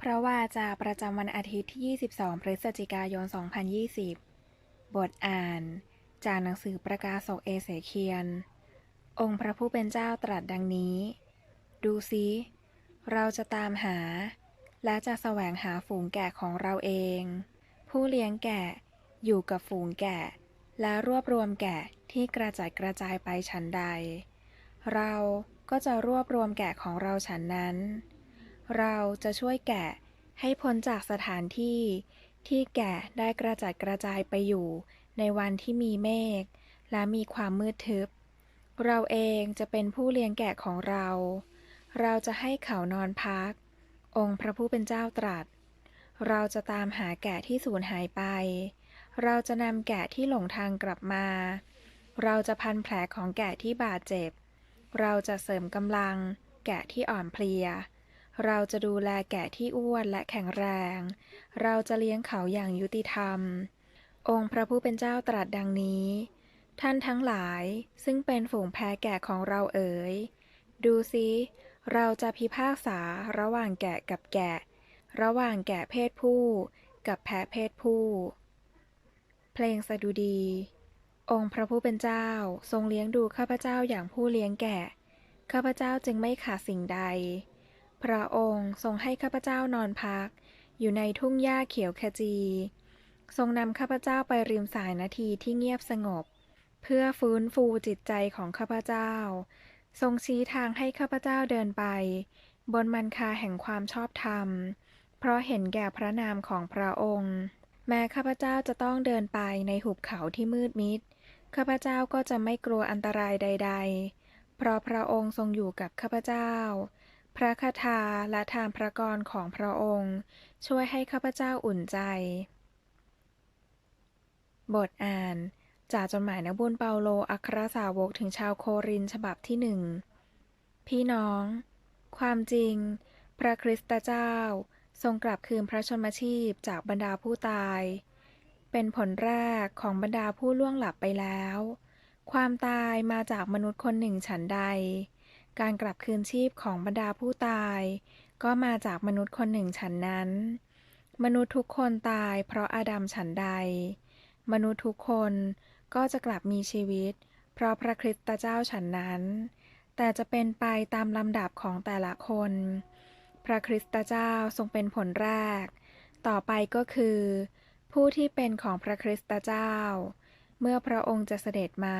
พระวาจาประจำวันอาทิตย์ที่ 22 พฤศจิกายน 2020 บทอ่าน จากหนังสือประกาศกเอเสเคียน องค์พระผู้เป็นเจ้าตรัสดังนี้ ดูซิ เราจะตามหา และจะแสวงหาฝูงแกะของเราเอง ผู้เลี้ยงแกะอยู่กับฝูงแกะ และรวบรวมแกะที่กระจัดกระจายไปฉันใด เราก็จะรวบรวมแกะของเราฉันนั้น เราจะช่วยแกะให้พ้นจากสถานที่ ที่แกะได้กระจัดกระจายไปอยู่ ในวันที่มีเมฆและมีความมืดทึบ เราเองจะเป็นผู้เลี้ยงแกะของเรา เราจะให้เขานอนพัก องค์พระผู้เป็นเจ้าตรัส เราจะตามหาแกะที่สูญหายไป เราจะนำแกะที่หลงทางกลับมา เราจะพันแผลของแกะที่บาดเจ็บ เราจะเสริมกำลัง แกะที่อ่อนเพลีย เราจะดูแลแกะที่อ้วนและแข็งแรง เราจะเลี้ยงเขาอย่างยุติธรรม องค์พระผู้เป็นเจ้าตรัสดังนี้ ท่านทั้งหลายซึ่งเป็นฝูงแพะแกะของเราเอ๋ย ดูซิเราจะพิพากษาระหว่างแกะกับแกะ ระหว่างแกะเพศผู้ กับแพะเพศผู้ เพลงสดุดี องค์พระผู้เป็นเจ้าทรงเลี้ยงดูข้าพเจ้าอย่างผู้เลี้ยงแกะ ข้าพเจ้าจึงไม่ขาดสิ่งใด พระองค์ทรงให้ข้าพเจ้านอนพัก อยู่ในทุ่งหญ้าเขียวขจี ทรงนำข้าพเจ้าไปริมสายนาทีที่เงียบสงบ เพื่อฟื้นฟูจิตใจของข้าพเจ้า ทรงชี้ทางให้ข้าพเจ้าเดินไป บนมันคาแห่งความชอบธรรม เพราะเห็นแก่พระนามของพระองค์ แม้ข้าพเจ้าจะต้องเดินไปในหุบเขาที่มืดมิดข้าพเจ้าก็จะไม่กลัวอันตรายใด ๆ เพราะพระองค์ทรงอยู่กับข้าพเจ้า พระคาถาและทานพระกรของพระองค์ ช่วยให้ข้าพเจ้าอุ่นใจ บทอ่าน จากจดหมายนักบุญเปาโลอัครสาวกถึงชาวโครินฉบับที่หนึ่ง พี่น้อง ความจริง พระคริสตเจ้า ทรงกลับคืนพระชนมชีพจากบรรดาผู้ตาย เป็นผลแรกของบรรดาผู้ล่วงหลับไปแล้ว ความตายมาจากมนุษย์คนหนึ่งฉันใด การกลับคืนชีพของบรรดาผู้ตาย ก็มาจากมนุษย์คนหนึ่งฉันนั้น มนุษย์ทุกคนตายเพราะอาดัมฉันใด มนุษย์ทุกคนก็จะกลับมีชีวิต เพราะพระคริสตเจ้าฉันนั้น แต่จะเป็นไปตามลำดับของแต่ละคน พระคริสตเจ้าทรงเป็นผลแรก ต่อไปก็คือ ผู้ที่เป็นของพระคริสตเจ้า เมื่อพระองค์จะเสด็จมา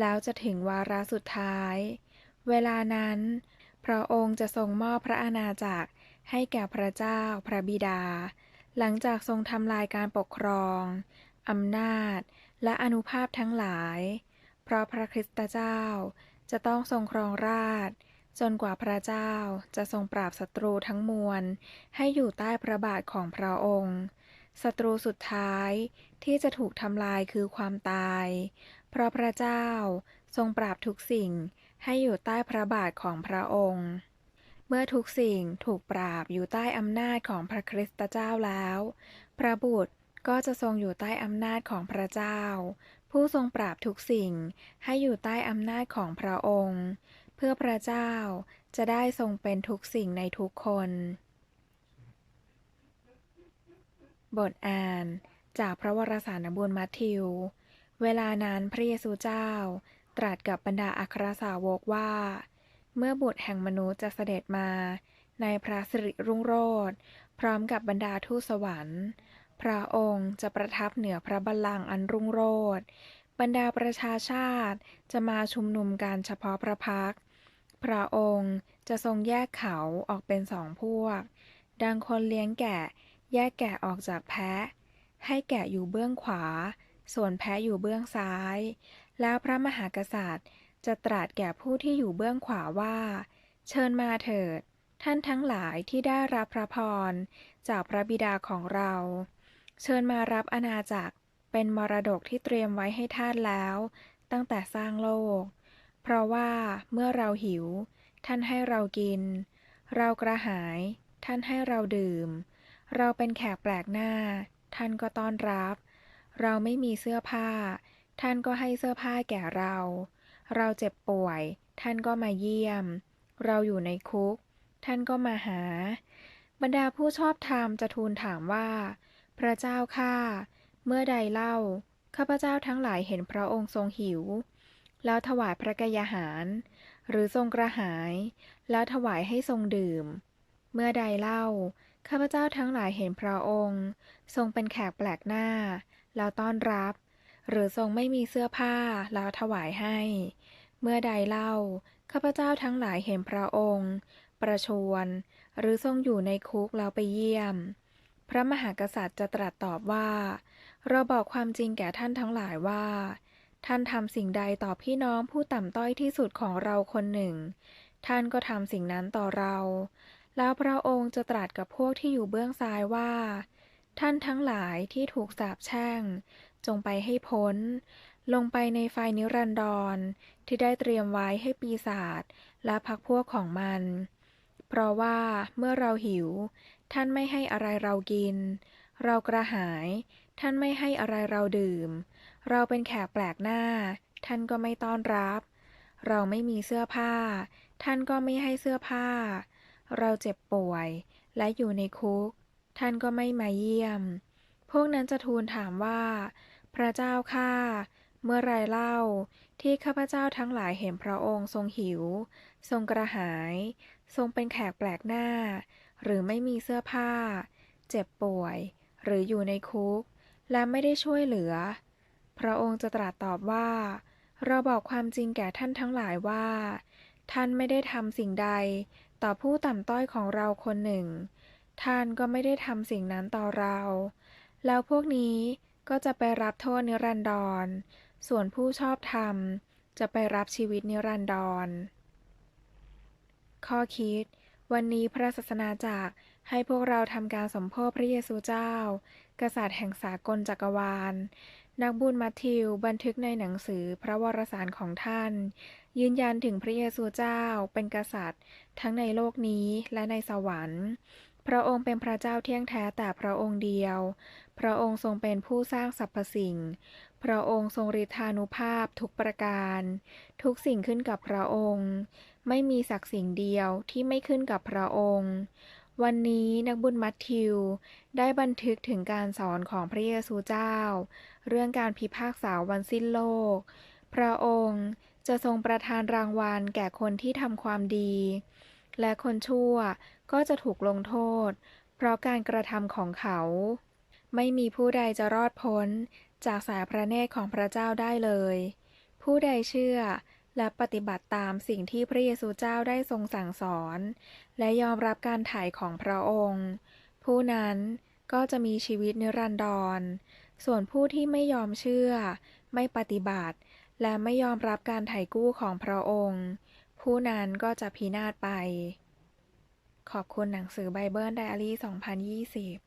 แล้วจะถึงวาระสุดท้าย เวลานั้น พระองค์จะทรงมอบพระอาณาจักรให้แก่พระเจ้าพระบิดา หลังจากทรงทำลายการปกครองอำนาจ และอนุภาพทั้งหลาย เพราะพระคริสตเจ้าจะต้องทรงครองราชจนกว่าพระเจ้าจะทรงปราบศัตรูทั้งมวล ให้อยู่ใต้พระบาทของพระองค์ ศัตรูสุดท้ายที่จะถูกทำลายคือความตาย เพราะพระเจ้าทรงปราบทุกสิ่ง ให้อยู่ใต้พระบาทของพระองค์ เมื่อทุกสิ่งถูกปราบอยู่ใต้อำนาจของพระคริสตเจ้าแล้ว พระบุตรก็จะทรงอยู่ใต้อำนาจของพระเจ้า ผู้ทรงปราบทุกสิ่งให้อยู่ใต้อำนาจของพระองค์ เพื่อพระเจ้าจะได้ทรงเป็นทุกสิ่งในทุกคน บทอ่าน จากพระวรสารบุญมัทธิว เวลานั้นพระเยซูเจ้า ตรัสกับบรรดาอัครสาวกว่า เมื่อบุตรแห่งมนุษย์จะเสด็จมาในพระสิริรุ่งโรจน์พร้อมกับบรรดาทูตสวรรค์ พระองค์จะประทับเหนือพระบัลลังก์อันรุ่งโรจน์บรรดาประชาชาติจะมาชุมนุมกันเฉพาะพระพัก พระองค์จะทรงแยกเขาออกเป็นสองพวก ดังคนเลี้ยงแกะ แยกแกะออกจากแพะ ให้แกะอยู่เบื้องขวา ส่วนแพะอยู่เบื้องซ้าย แล้วพระมหากษัตริย์จะตรัสแก่ผู้ที่อยู่เบื้องขวาว่า เชิญมาเถิด ท่านทั้งหลายที่ได้รับพระพร จากพระบิดาของเรา เชิญมารับอาณาจักรเป็นมรดกที่เตรียมไว้ให้ท่านแล้ว ตั้งแต่สร้างโลก เพราะว่าเมื่อเราหิว ท่านให้เรากิน เรากระหาย ท่านให้เราดื่ม เราเป็นแขกแปลกหน้า ท่านก็ต้อนรับ เราไม่มีเสื้อผ้า ท่านก็ให้เสื้อผ้าแก่เรา เราเจ็บป่วย ท่านก็มาเยี่ยม เราอยู่ในคุก ท่านก็มาหา บรรดาผู้ชอบธรรมจะทูลถามว่า พระเจ้าข้าเมื่อใดเล่า ข้าพเจ้าทั้งหลายเห็นพระองค์ทรงหิว แล้วถวายพระกยาหาร หรือทรงกระหาย แล้วถวายให้ทรงดื่ม เมื่อใดเล่า ข้าพเจ้าทั้งหลายเห็นพระองค์ ทรงเป็นแขกแปลกหน้า แล้วต้อนรับ หรือทรงไม่มีเสื้อผ้าแล้วถวายให้ เมื่อใดเล่า ข้าพเจ้าทั้งหลายเห็นพระองค์ ประชวร หรือทรงอยู่ในคุกแล้วไปเยี่ยม พระมหากษัตริย์จะตรัสตอบว่า เราบอกความจริงแก่ท่านทั้งหลายว่า ท่านทำสิ่งใดต่อพี่น้องผู้ต่ำต้อยที่สุดของเราคนหนึ่ง ท่านก็ทำสิ่งนั้นต่อเรา แล้วพระองค์จะตรัสกับพวกที่อยู่เบื้องซ้ายว่า ท่านทั้งหลายที่ถูกสาปแช่ง จงไปให้พ้น ลงไปในไฟนิรันดรที่ได้เตรียมไว้ให้ปีศาจและพักพวกของมัน เพราะว่าเมื่อเราหิว ท่านไม่ให้อะไรเรากิน เรากระหาย ท่านไม่ให้อะไรเราดื่ม เราเป็นแขกแปลกหน้า ท่านก็ไม่ต้อนรับ เราไม่มีเสื้อผ้า ท่านก็ไม่ให้เสื้อผ้า เราเจ็บป่วยและอยู่ในคุก ท่านก็ไม่มาเยี่ยม พวกนั้นจะทูลถามว่า พระเจ้าข้าเมื่อไรเล่า ที่ข้าพเจ้าทั้งหลายเห็นพระองค์ทรงหิว ทรงกระหาย ทรงเป็นแขกแปลกหน้า หรือไม่มีเสื้อผ้า เจ็บป่วย หรืออยู่ในคุก และไม่ได้ช่วยเหลือ พระองค์จะตรัสตอบว่า เราบอกความจริงแก่ท่านทั้งหลายว่า ท่านไม่ได้ทำสิ่งใด ต่อผู้ต่ำต้อยของเราคนหนึ่ง ท่านก็ไม่ได้ทำสิ่งนั้นต่อเรา แล้วพวกนี้ ก็จะไปรับโทษนิรันดร ส่วนผู้ชอบธรรม จะไปรับชีวิตนิรันดร ข้อคิด วันนี้พระศาสนาจักรให้พวกเราทำการสมโภชพระเยซูเจ้า กษัตริย์แห่งสากลจักรวาล นักบุญมัทธิวบันทึกในหนังสือพระวรสารของท่าน ยืนยันถึงพระเยซูเจ้าเป็นกษัตริย์ ทั้งในโลกนี้และในสวรรค์ พระองค์เป็นพระเจ้าเที่ยงแท้แต่พระองค์เดียว พระองค์ทรงเป็นผู้สร้างสรรพสิ่ง พระองค์ทรงฤทธานุภาพทุกประการ ทุกสิ่งขึ้นกับพระองค์ ไม่มีสักสิ่งเดียวที่ไม่ขึ้นกับพระองค์ วันนี้นักบุญมัทธิวได้บันทึกถึงการสอนของพระเยซูเจ้า เรื่องการพิพากษาวันสิ้นโลก พระองค์จะทรงประทานรางวัลแก่คนที่ทำความดี และคนชั่วก็จะถูกลงโทษ เพราะการกระทำของเขา ไม่มีผู้ใดจะรอดพ้น จากสายพระเนตรของพระเจ้าได้เลย ผู้ใดเชื่อและปฏิบัติตามสิ่งที่พระเยซูเจ้าได้ทรงสั่งสอน และยอมรับการถ่ายของพระองค์ ผู้นั้นก็จะมีชีวิตนิรันดร ส่วนผู้ที่ไม่ยอมเชื่อ ไม่ปฏิบัติ และไม่ยอมรับการไถ่กู้ของพระองค์ ผู้นั้นก็จะพินาศไป ขอบคุณหนังสือไบเบิลไดอารี่ 2020